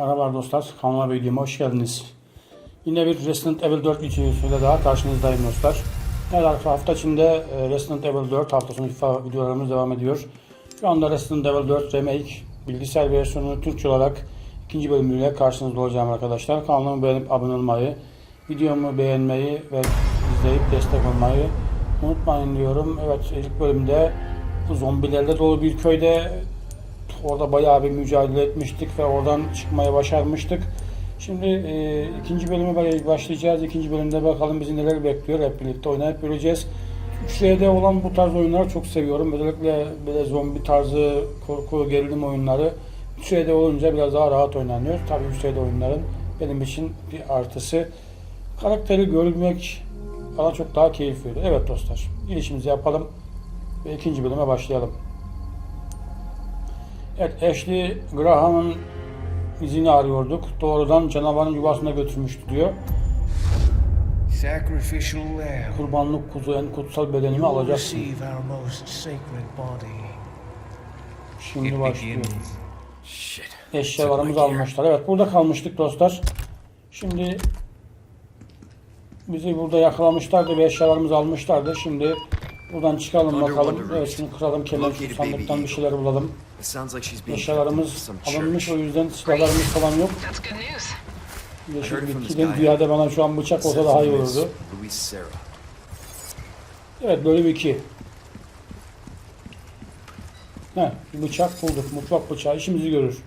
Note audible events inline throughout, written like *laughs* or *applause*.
Merhaba dostlar, kanalıma videoma hoş geldiniz. Yine bir Resident Evil 4 videosuyla daha karşınızdayım dostlar. Evet hafta içinde e, Resident Evil 4 hafta sonu videolarımız devam ediyor. Şu anda Resident Evil 4 Remake bilgisayar versiyonu Türkçe olarak ikinci bölümüyle karşınızda olacağım arkadaşlar. Kanalımı beğenip abone olmayı, videomu beğenmeyi ve izleyip destek olmayı unutmayın diyorum. Evet ilk bölümde zombilerle dolu bir köyde Orada bayağı bir mücadele etmiştik ve oradan çıkmaya başarmıştık. Şimdi e, ikinci bölüme başlayacağız. İkinci bölümde bakalım bizi neler bekliyor. Hep birlikte oynayıp göreceğiz. 3D'de olan bu tarz oyunları çok seviyorum. Özellikle böyle zombi tarzı korku gerilim oyunları 3D'de olunca biraz daha rahat oynanıyor. Tabii 3D'de oyunların benim için bir artısı. Karakteri görmek bana çok daha keyif veriyor. Evet dostlar, girişimizi yapalım ve ikinci bölüme başlayalım. Evet, Ashley Graham'ın izini arıyorduk. Doğrudan canavarın yuvasına götürmüştü diyor. Sacrificial lamb, Kurbanlık kuzu en kutsal bedenimi alacaksın. Şimdi başlıyor. Eşyalarımızı almışlar. Evet burada kalmıştık dostlar. Şimdi bizi burada yakalamışlardı ve eşyalarımızı almışlardı. Şimdi buradan çıkalım bakalım. Evet şunu kıralım kemer şu sandıktan bir şeyler bulalım. It sounds like she's being Eşyalarımız alınmış o yüzden silahlarımız falan yok. That's good news. Yeşil heard from this bitkiden dünyada bana şu an bıçak olsa daha iyi olurdu. Evet bölüm 2. Heh, bıçak bulduk. Mutfak bıçağı işimizi görür.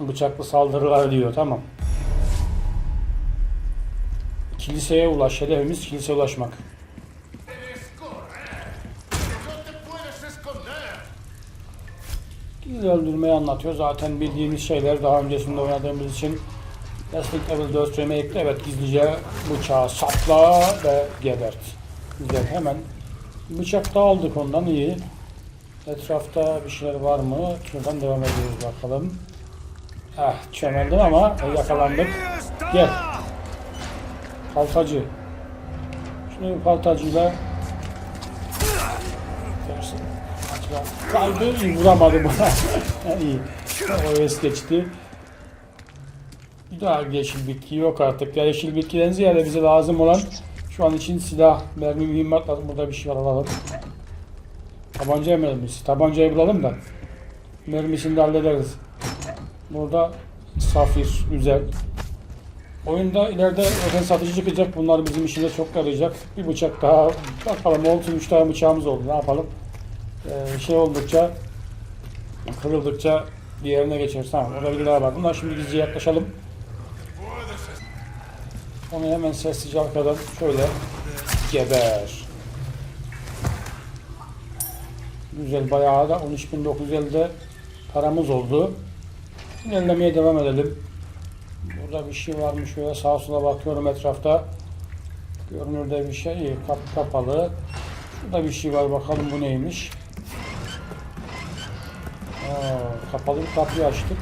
Bıçaklı saldırılar diyor. Tamam. Kiliseye ulaş. Hedefimiz kiliseye ulaşmak. Öldürmeyi anlatıyor. Zaten bildiğimiz şeyler daha öncesinde oynadığımız için Resident Evil 4 Remake'de evet gizlice bıçağı sapla ve gebert. Güzel hemen bıçak da aldık ondan iyi. Etrafta bir şeyler var mı? Şuradan devam ediyoruz bakalım. Ah çömeldim ama yakalandık. Gel. Paltacı. Şunu bir Kaldı iyi vuramadı bana. *laughs* iyi. O es geçti. Bir daha yeşil bitki yok artık. Ya yeşil bitkiden ziyade bize lazım olan şu an için silah, mermi, mühimmat lazım. Burada bir şey var alalım. Tabanca mermisi. Tabancayı bulalım da mermisini de hallederiz. Burada safir, güzel. Oyunda ileride zaten satıcı çıkacak. Bunlar bizim işimize çok yarayacak. Bir bıçak daha bakalım olsun 3 tane bıçağımız oldu. Ne yapalım? Ee, şey oldukça kırıldıkça diğerine geçeriz. Tamam orada bir daha var. Bunlar şimdi gizlice yaklaşalım. Onu hemen sessizce arkadan şöyle geber. Güzel bayağı da 13.950'de paramız oldu. İlerlemeye devam edelim. Burada bir şey varmış şöyle sağa sola bakıyorum etrafta. Görünürde bir şey kapı kapalı. Şurada bir şey var bakalım bu neymiş. Kapalı bir kapıyı açtık.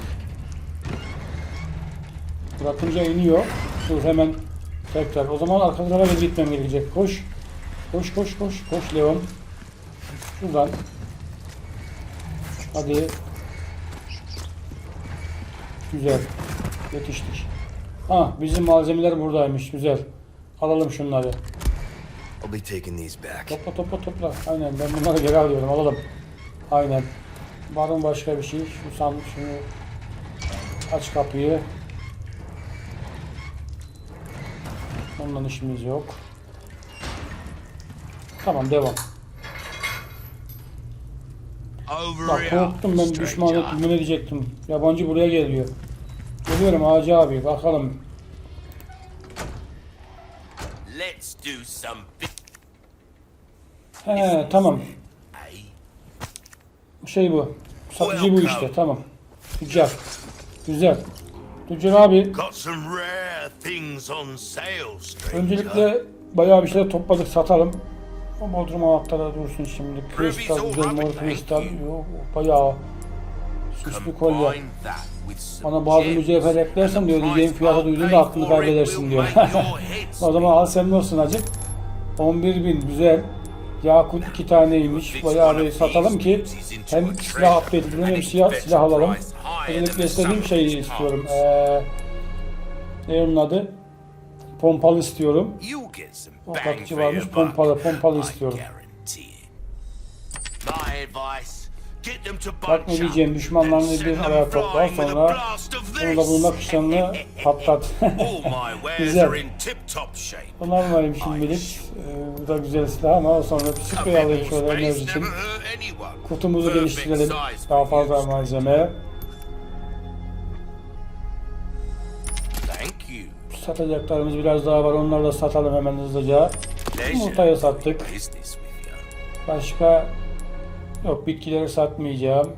Bırakınca iniyor. Dur hemen tekrar. O zaman arka tarafa da gitmem gerekecek. Koş. Koş koş koş. Koş Leon. Şuradan. Hadi. Güzel. Yetiştik. Ha bizim malzemeler buradaymış. Güzel. Alalım şunları. I'll be taking these back. Topla topla topla. Aynen ben bunları geri alıyorum. Alalım. Aynen. Var mı başka bir şey? Şu sandık şunu aç kapıyı. Ondan işimiz yok. Tamam devam. Bak korktum ben düşmanlık bilmem ne diyecektim. Yabancı buraya geliyor. Geliyorum Hacı abi bakalım. Let's do some He tamam. Şey bu. Satıcı bu işte tamam. Tüccar. Güzel. Tüccar abi öncelikle bayağı bir şeyler topladık satalım. O bodrum anahtarı dursun şimdi. Kristal, güzel mor kristal. Yok bayağı süslü kolye. Bana bazı mücevher eklersen diyor ödeyeceğin fiyatı duyduğunda aklını kaybedersin diyor. *laughs* o zaman al senin olsun acık. 11 bin güzel. Yakut iki taneymiş. Bayağı bir satalım ki hem silah edelim hem silah, silah alalım. Özellikle istediğim şeyi istiyorum. Ee, ne onun adı? Pompalı istiyorum. For varmış, pompalı, pompalı istiyorum. My advice, Bak ne diyeceğim, düşmanlarını bir araya topla, flying with a sonra Bunu da bununla kışlarını patlat. *laughs* Güzel. Bunu almayayım şimdilik. Ee, bu da güzel silah ama sonra sprey alayım şöyle enerji için. Kutumuzu geliştirelim. Daha fazla malzeme. Satacaklarımız biraz daha var. Onları da satalım hemen hızlıca. Yumurtayı sattık. Başka yok bitkileri satmayacağım.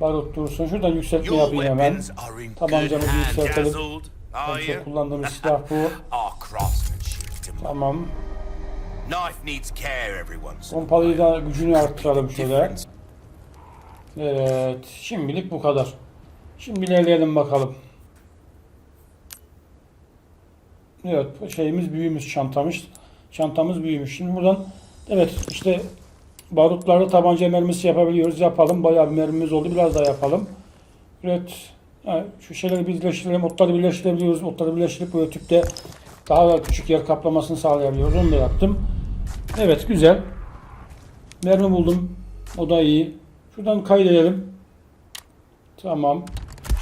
Barut dursun. Şuradan yükseltme yapayım hemen. Tabancamızı yükseltelim. En çok kullandığımız *laughs* silah bu. Tamam. Pompalıyı da gücünü arttıralım şöyle. Evet. Şimdilik bu kadar. Şimdi ilerleyelim bakalım. Evet. Şeyimiz büyümüş çantamız. Çantamız büyümüş. Şimdi buradan evet işte barutlarla tabanca mermisi yapabiliyoruz. Yapalım. Bayağı bir mermimiz oldu. Biraz daha yapalım. Evet. Ha, şu şeyleri birleştirelim. Otları birleştirebiliyoruz. Otları birleştirip böyle tüpte daha da küçük yer kaplamasını sağlayabiliyoruz. Onu da yaptım. Evet güzel. Mermi buldum. O da iyi. Şuradan kaydedelim. Tamam.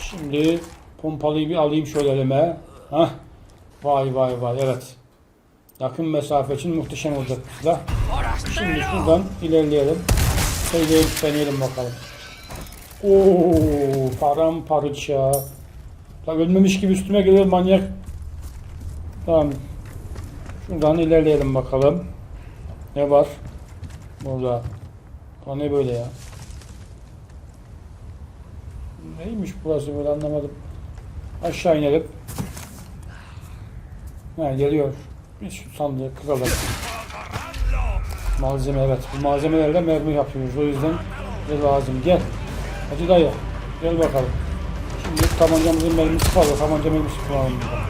Şimdi pompalıyı bir alayım şöyle elime. Hah. Vay vay vay evet. Yakın mesafe için muhteşem olacak silah. Şimdi şuradan ilerleyelim. Söyleyelim deneyelim bakalım. Oo, paramparça. La ölmemiş gibi üstüme geliyor manyak. Tamam. Şuradan ilerleyelim bakalım. Ne var? Burada. O ne böyle ya? Neymiş burası böyle anlamadım. Aşağı inelim. Ha geliyor. Biz şu sandığı kıralım. Malzeme evet. Bu malzemelerle mermi yapıyoruz. O yüzden bize lazım. Gel. Hacı dayı. Gel bakalım. Şimdi tabancamızın mermisi fazla. Tabanca mermisi kullanalım. burada.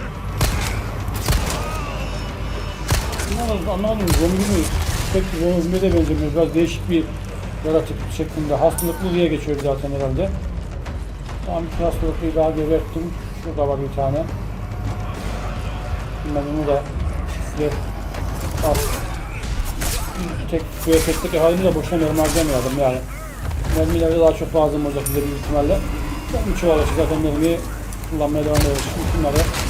Anlamadım, anlamadım. Zombi mi? Pek zombiye de benzemiyor. Biraz değişik bir yaratık şeklinde. Hastalıklı diye geçiyor zaten herhalde. Tamam bir hastalıklıyı daha geberttim. Şurada var bir tane. Ben bunu da gel. Al. Tek müefetteki halini de boşuna mermi harcamayalım yani. Mermileri daha çok lazım olacak bize büyük ihtimalle. Bir çuval açı zaten mermiyi kullanmaya devam down.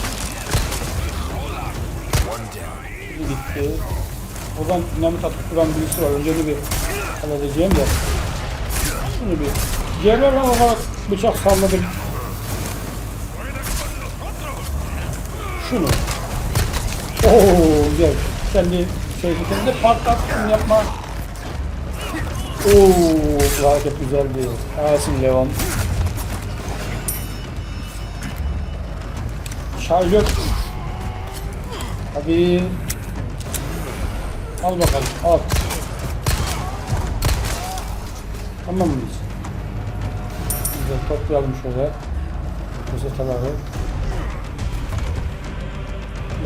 bir gitti. Oradan dinamit atıp duran birisi var. Önce bir halledeceğim de. Şunu bir. Yerler lan o kadar bıçak salladım. Şunu. Oo güzel. Kendi şey kendi patlat şunu yapma. Oo bu hareket güzeldi. Ersin Leon. Şarjör. Hadi. Al bakalım. Al. Tamam mıyız? Güzel toplayalım şöyle. Gazeteleri.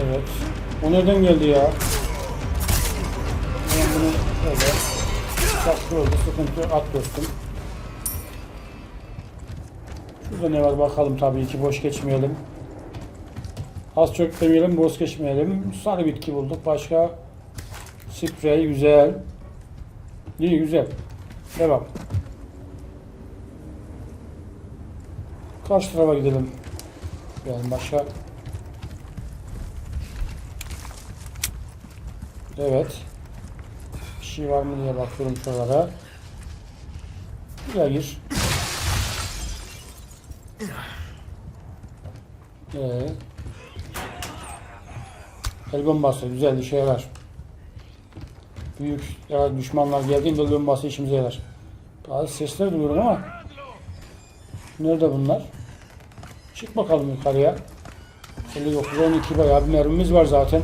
Evet. O nereden geldi ya? Ben bunu şöyle. Saklı oldu. Sıkıntı. At dostum. Şurada ne var bakalım tabii ki boş geçmeyelim. Az çok demeyelim, boş geçmeyelim. Sarı bitki bulduk. Başka sprey güzel. İyi güzel. Devam. Karşı tarafa gidelim. Yani başka. Evet. Bir şey var mı diye bakıyorum şuralara. Buraya gir. Ee, el bombası güzel işe yarar. Büyük ya düşmanlar geldiğinde el bombası işimize yarar. Bazı sesler duyuyorum ama nerede bunlar? Çık bakalım yukarıya. 59 12 bayağı bir mermimiz var zaten.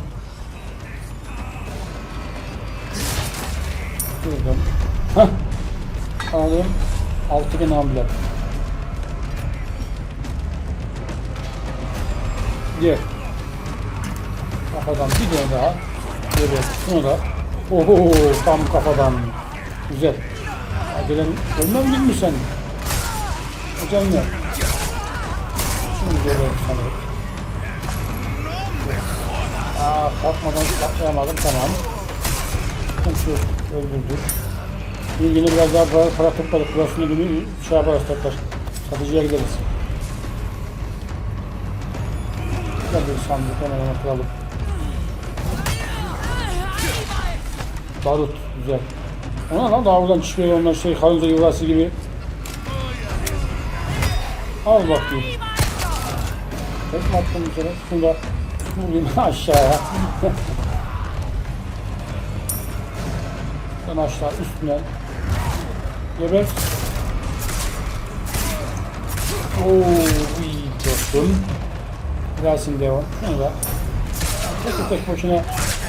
Anladım. Altıgen amblem. Gel. Kafadan bir tane daha. Evet. Şunu da. Oho tam kafadan. Güzel. Ya gelen ölmem değil mi sen? Hocam ya. Şimdi geliyorum sana. Aa kalkmadan atlayamadım tamam. Sıkıntı yok. Öldürdük. İlgili biraz daha para, para topladık. Burasını günü şey yaparız tekrar. Satıcıya gideriz. Güzel bir sandık hemen ona kuralım. Barut güzel. Ona lan daha buradan çıkıyor onlar şey karınca yuvası gibi. Al bakayım. Tekme attım bir kere. Şunu da vurayım *laughs* aşağıya. *laughs* Sen aşağı üstüne. Geber. Oo, iyi dostum. Gelsin devam. Şunu da. Tek tek boşuna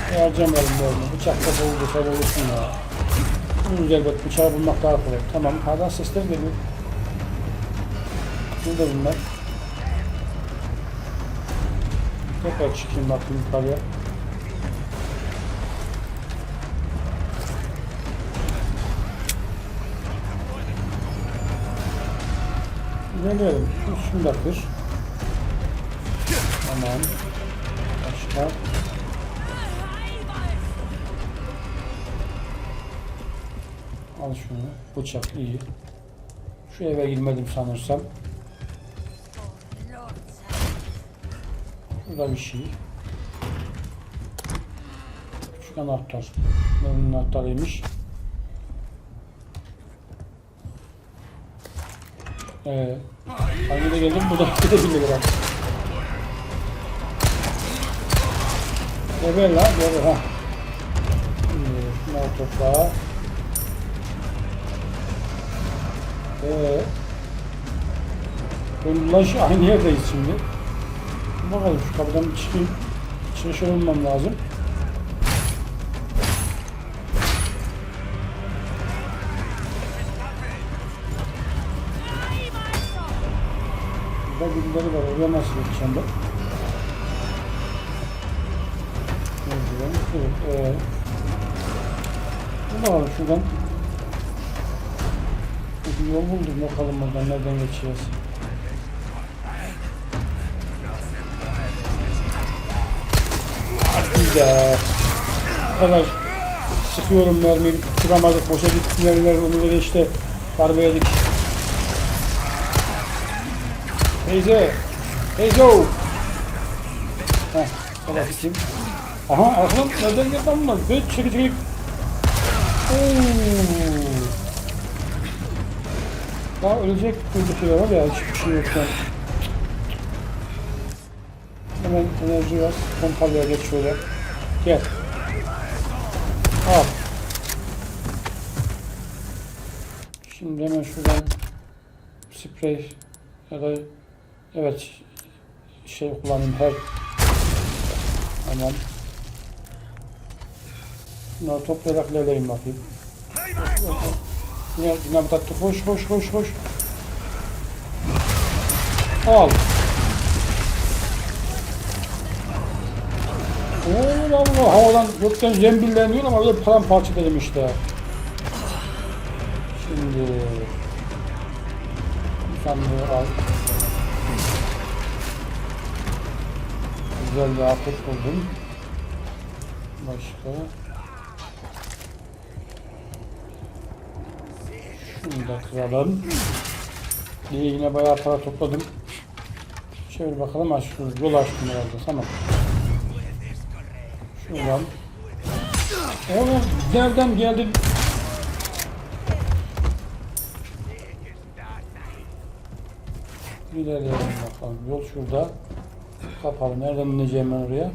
harcamayalım böyle. Bıçakla boğulursa boğulursun ya. Bunu elbet bıçağı bulmak daha kolay. Tamam, hala sesler geliyor. Burada bunlar. Tekrar çıkayım bakayım yukarıya. İlerleyelim. Şu- Şunu da. Tamam. Başka. Al şunu. Bıçak iyi. Şu eve girmedim sanırsam. Şurada bir şey. Küçük anahtar. Bunun anahtarıymış. Ee, hangi de geldim bu da *laughs* gidebilir herhalde. Geber lan geber ha. Şimdi şunları topla. Ee, Ulaş aynı yerdeyiz şimdi. Bakalım şu kapıdan bir çıkayım. Çıkış olmam lazım. Birileri var. Oraya nasıl geçeceğim ben? Evet. Ee, bakalım şuradan. Bir yol buldum. Bakalım buradan nereden geçeceğiz. Güzel. Kadar sıkıyorum mermiyi. Tutamadık. Boşa gitti mermiler. Onu da işte darbe yedik. Teyze. Teyze o. Heh. Salak kim? Aha arkadan nereden geldi bunlar? Böyle çekil çekil. Daha ölecek buradakiler var ya hiçbir şey yok. Hemen enerji var. Pompalıya geç şöyle. Gel. Al. Şimdi hemen şuradan sprey ya da evet şey kullanayım her tamam. Bunları toplayarak ilerleyeyim bakayım. Yine dinamit attı. Koş koş koş koş. Al. Oo Allah havadan gökten zembilleniyor ama öyle paramparça dedim işte. Şimdi sandığı al. Güzel bir afet buldum. Başka. Şunu da kıralım. İyi yine bayağı para topladım. Şöyle bakalım aç şu yol açtım herhalde tamam. Şuradan. Oğlum nereden geldin? İlerleyelim bakalım. Yol şurada. Kapalı. Nereden ineceğim ben oraya?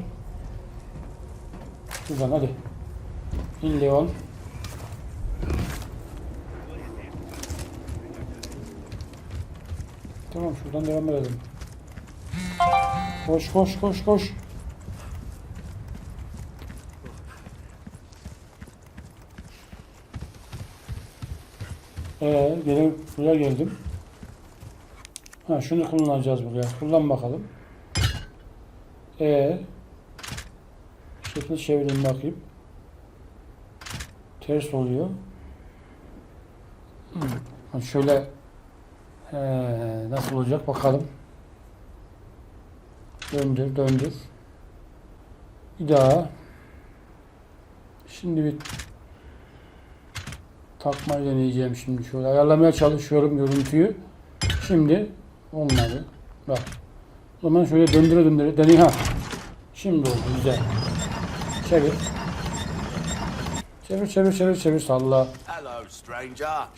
Şuradan hadi. İn Leon. Tamam şuradan devam edelim. Koş koş koş koş. Ee, gene buraya geldim. Ha şunu kullanacağız buraya. Kullan bakalım. Ee, şekli çevireyim bakayım. ters oluyor. Hmm. Şöyle ee, nasıl olacak bakalım. Döndür, döndür. Bir daha. Şimdi bir takmayı deneyeceğim şimdi şöyle ayarlamaya çalışıyorum görüntüyü. Şimdi olmadı. Bak. O zaman şöyle döndüre döndüre deney ha. Şimdi oldu güzel. Çevir. Çevir çevir çevir çevir salla.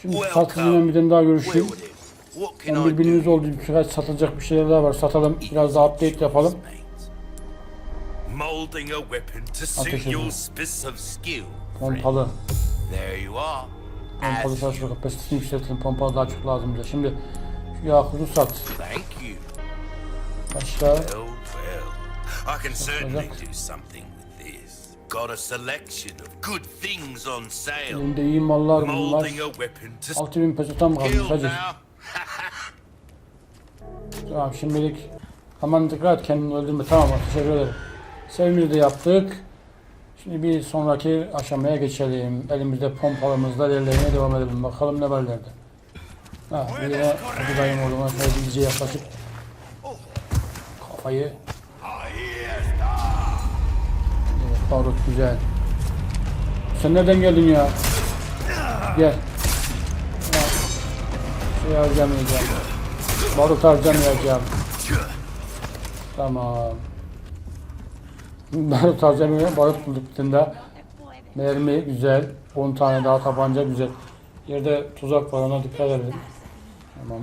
Şimdi satıcıyla bir tane daha görüşeyim. Wielding. What can Ben I birbiriniz do? oldu birkaç satılacak bir şeyler daha var. Satalım. Biraz daha update yapalım. Ateş skill. Pompalı. Pompalı çalışma kapasitesini yükseltelim. Pompalı daha çok lazım bize. Şimdi şu yakutu sat. Thank you. Başka Well, well. I can certainly do something with this. Got a selection of good things on sale. elinde iyi mallar bunlar. Molding a weapon to 6000 peso tam kalmış. now. *laughs* Tamam şimdilik aman dikkat et kendini öldürme. Tamam teşekkür ederim. Sevimizi de yaptık. Şimdi bir sonraki aşamaya geçelim. Elimizde pompalımızla ilerlemeye devam edelim. Bakalım ne var ileride. Ha, bir yine Hacı dayım oğluma şöyle bir iyice yaklaşıp kafayı Evet, barut güzel. Sen nereden geldin ya? Gel. Ha, Şey harcamayacağım. Barut harcamayacağım. Tamam. Barut harcamayacağım. Barut bulduk bir tane daha. Mermi güzel. 10 tane daha tabanca güzel. Yerde tuzak var ona dikkat edelim. Tamam.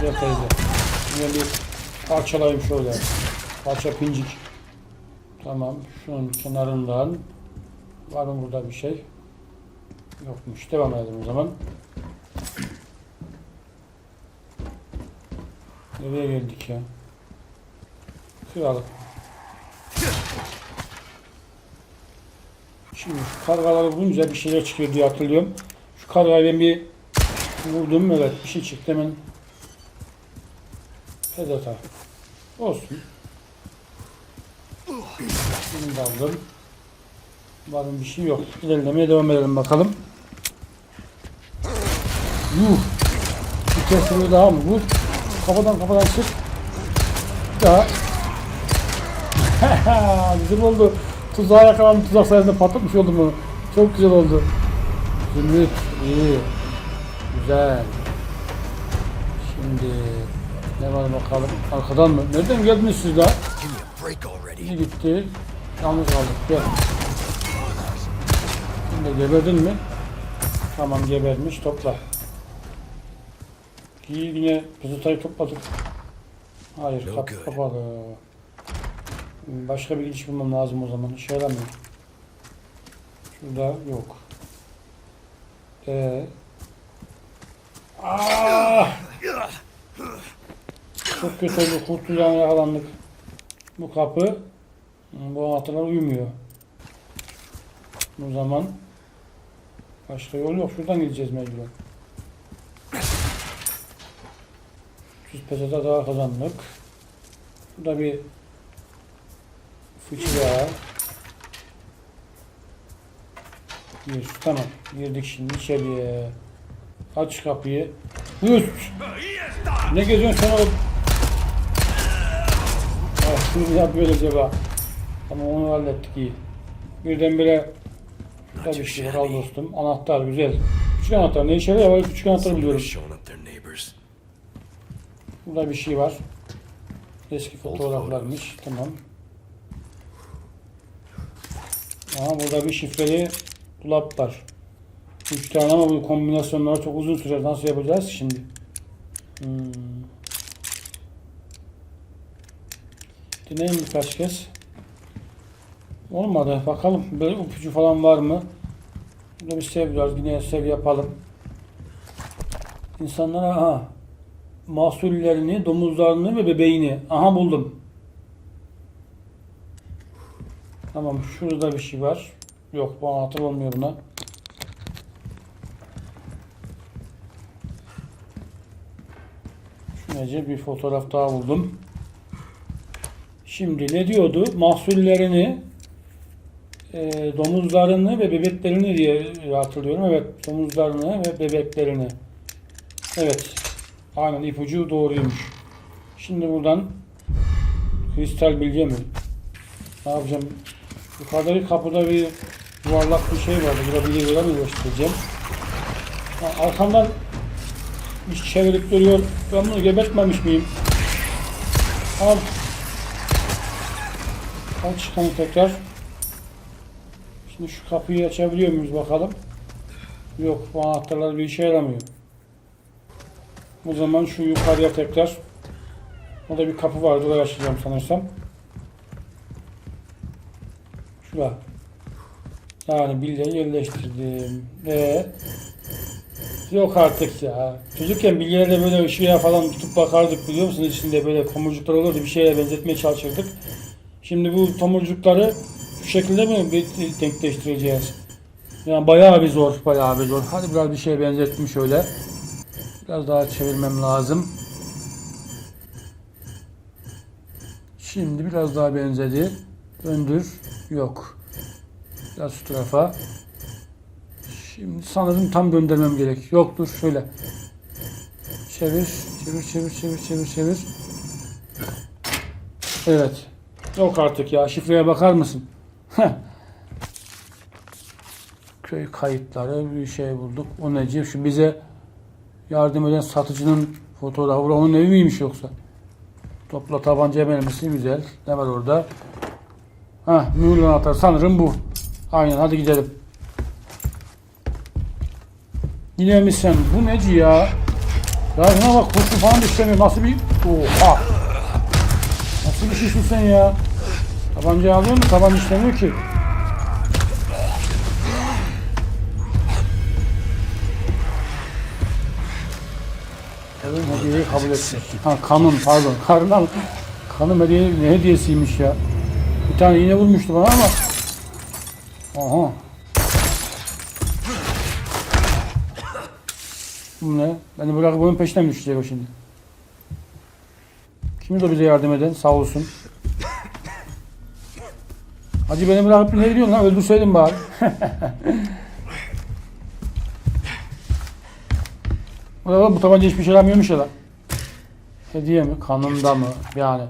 Güzel teyze. Bir parçalayayım şöyle. Parça pincik. Tamam. Şunun kenarından. Var mı burada bir şey? Yokmuş. Devam edelim o zaman. Nereye geldik ya? Kıralım. Şimdi şu kargaları vurunca bir şeyler çıkıyor diye hatırlıyorum. Şu kargayı ben bir vurdum evet bir şey çıktı hemen. Pedata. Olsun. Bunu da aldım. Varım bir şey yok. İlerlemeye devam edelim bakalım. Yuh. Bir vur daha mı? Vur. Kafadan kafadan çık. Daha. *laughs* Güzel oldu. Tuzağa yakalandım. Tuzak sayesinde patlatmış oldum onu. Çok güzel oldu. Zümrüt. iyi. Güzel. Şimdi ne var bakalım. Arkadan mı? Nereden geldiniz siz daha? İyi gitti. Yalnız kaldık. Gel. Şimdi geberdin mi? Tamam gebermiş. Topla. İyi yine pızıtayı topladık. Hayır good. kapalı. Başka bir iş bulmam lazım o zaman. İşe yaramıyor. Şurada yok. Ee. Ah! Çok kötü oldu. Kurtulacağına yakalandık. Bu kapı bu anahtarlar uyumuyor. O zaman başka yol yok. Şuradan gideceğiz mecburen. 300 peso daha kazandık. Burada bir fıçı daha. Bir, tamam. Girdik şimdi içeriye. Aç kapıyı. Üst. Ne geziyorsun sen oğlum? Şimdi ne yapıyor acaba? Tamam onu hallettik iyi. Birdenbire Şurada bir şey var al dostum. Anahtar güzel. Küçük anahtar ne işe yarıyor? Küçük anahtar neighbors. Burada bir şey var. Eski fotoğraflarmış. Tamam. Aha burada bir şifreli dolap var. Üç tane ama bu kombinasyonları çok uzun sürer. Nasıl yapacağız ki şimdi? Hmm. Deneyim birkaç kez. Olmadı. Bakalım. Böyle ipucu falan var mı? Burada bir sev biraz. Yine sev yapalım. İnsanlara aha, mahsullerini, domuzlarını ve bebeğini. Aha buldum. Tamam şurada bir şey var. Yok bu anahtar olmuyor buna. Şunca bir fotoğraf daha buldum. Şimdi ne diyordu? Mahsullerini e, domuzlarını ve bebeklerini diye hatırlıyorum. Evet, domuzlarını ve bebeklerini. Evet, aynen ipucu doğruymuş. Şimdi buradan kristal bilge mi? Ne yapacağım? Yukarıdaki kapıda bir yuvarlak bir şey vardı. Burada bilgi mi göstereceğim. Ha, arkamdan iş çevirip duruyor. Ben bunu gebertmemiş miyim? Al. Al çıkanı tekrar. Şimdi şu kapıyı açabiliyor muyuz bakalım. Yok bu anahtarlar bir işe yaramıyor. O zaman şu yukarıya tekrar. Orada bir kapı vardı orayı açacağım sanırsam. Şura. Yani bilyeyi yerleştirdim. Ve Yok artık ya. Çocukken bilgilerde böyle ışığa falan tutup bakardık biliyor musunuz? İçinde böyle tomurcuklar olurdu. Bir şeye benzetmeye çalışırdık. Şimdi bu tomurcukları şu şekilde mi bir denkleştireceğiz? Yani bayağı bir zor, bayağı bir zor. Hadi biraz bir şeye benzettim şöyle. Biraz daha çevirmem lazım. Şimdi biraz daha benzedi. Döndür. Yok. Biraz şu tarafa. Şimdi sanırım tam göndermem gerek. Yok dur şöyle. Çevir, çevir, çevir, çevir, çevir, çevir. Evet. Yok artık ya. Şifreye bakar mısın? Köy kayıtları bir şey bulduk. O nece? Şu bize yardım eden satıcının fotoğrafı. Onun evi miymiş yoksa? Topla tabanca mermisi güzel. Ne var orada? Heh, mühürlü anahtar. Sanırım bu. Aynen hadi gidelim. Yine mi sen? Bu neci ya? Ya şuna bak kurşun falan da işlemiyor. Nasıl bir... Oha! Nasıl bir şeysin sen ya? Tabancayı alıyor mu? Tabanca işlemiyor ki. Hediyeyi kabul etsin. Ha kanun pardon. *laughs* Karnal. Kanım hediye, ne hediyesiymiş ya. Bir tane iğne vurmuştu bana ama. Aha. Bu ne? Beni bırakıp bunun peşine mi düşecek o şimdi? Kim de bize yardım eden? Sağ olsun. Hacı beni bırakıp ne gidiyorsun lan? Öldürseydin bari. *laughs* Ulan bu tabanca hiçbir şey yaramıyormuş ya lan. Hediye mi? Kanında mı? Yani.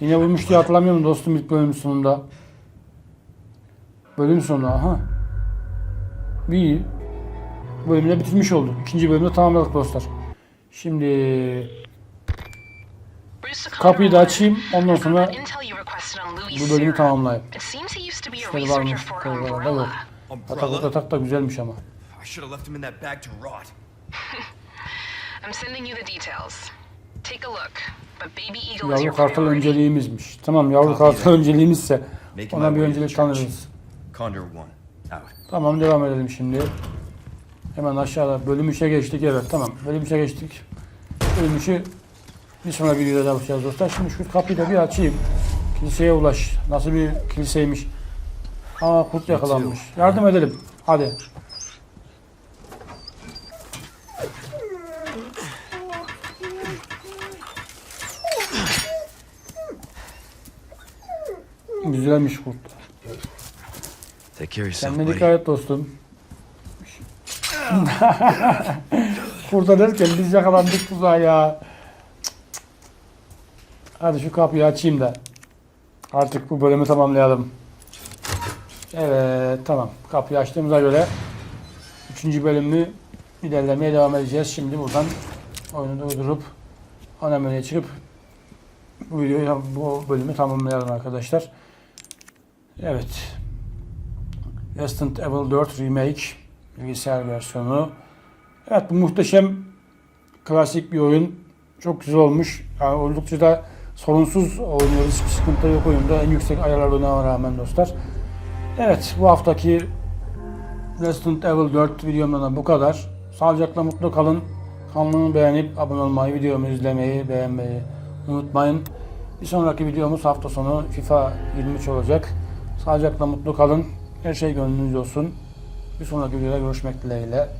Yine vurmuş diye hatırlamıyorum dostum ilk bölüm sonunda. Bölüm sonu aha. Bir bölümde bitirmiş olduk. İkinci bölümde tamamladık dostlar. Şimdi Kapıyı da açayım. Ondan sonra bu bölümü tamamlayayım. Şüpheli var mı? Şüpheli var Umbrella? yatak da güzelmiş ama. *laughs* I'm sending you the details. Take a look. But Baby Eagle Yavru kartal önceliğimizmiş. Tamam yavru kartal önceliğimizse ona bir öncelik tanırız. Condor 1. Out. Tamam devam edelim şimdi. Hemen aşağıda bölüm 3'e geçtik. Evet tamam bölüm 3'e geçtik. Bölüm 3'ü bir sonra videoda da yapacağız dostlar. Şimdi şu kapıyı da bir açayım. Kiliseye ulaş. Nasıl bir kiliseymiş. Aa kurt yakalanmış. Yardım edelim. Hadi. Güzelmiş kurt. Kendine dikkat et dostum. *laughs* Kurda derken biz yakalandık tuzağa ya. Hadi şu kapıyı açayım da. Artık bu bölümü tamamlayalım. Evet tamam. Kapıyı açtığımıza göre 3. bölümü ilerlemeye devam edeceğiz. Şimdi buradan oyunu durdurup ana menüye çıkıp bu videoyu bu bölümü tamamlayalım arkadaşlar. Evet. Resident Evil 4 Remake bilgisayar versiyonu. Evet bu muhteşem klasik bir oyun. Çok güzel olmuş. Yani oldukça da sorunsuz oynuyoruz. Hiçbir sıkıntı yok oyunda. En yüksek ayarlar oynamama rağmen dostlar. Evet bu haftaki Resident Evil 4 videomdan da bu kadar. Sağlıcakla mutlu kalın. Kanalımı beğenip abone olmayı, videomu izlemeyi, beğenmeyi unutmayın. Bir sonraki videomuz hafta sonu FIFA 23 olacak. Sağlıcakla mutlu kalın. Her şey gönlünüzce olsun. Bir sonraki videoda görüşmek dileğiyle.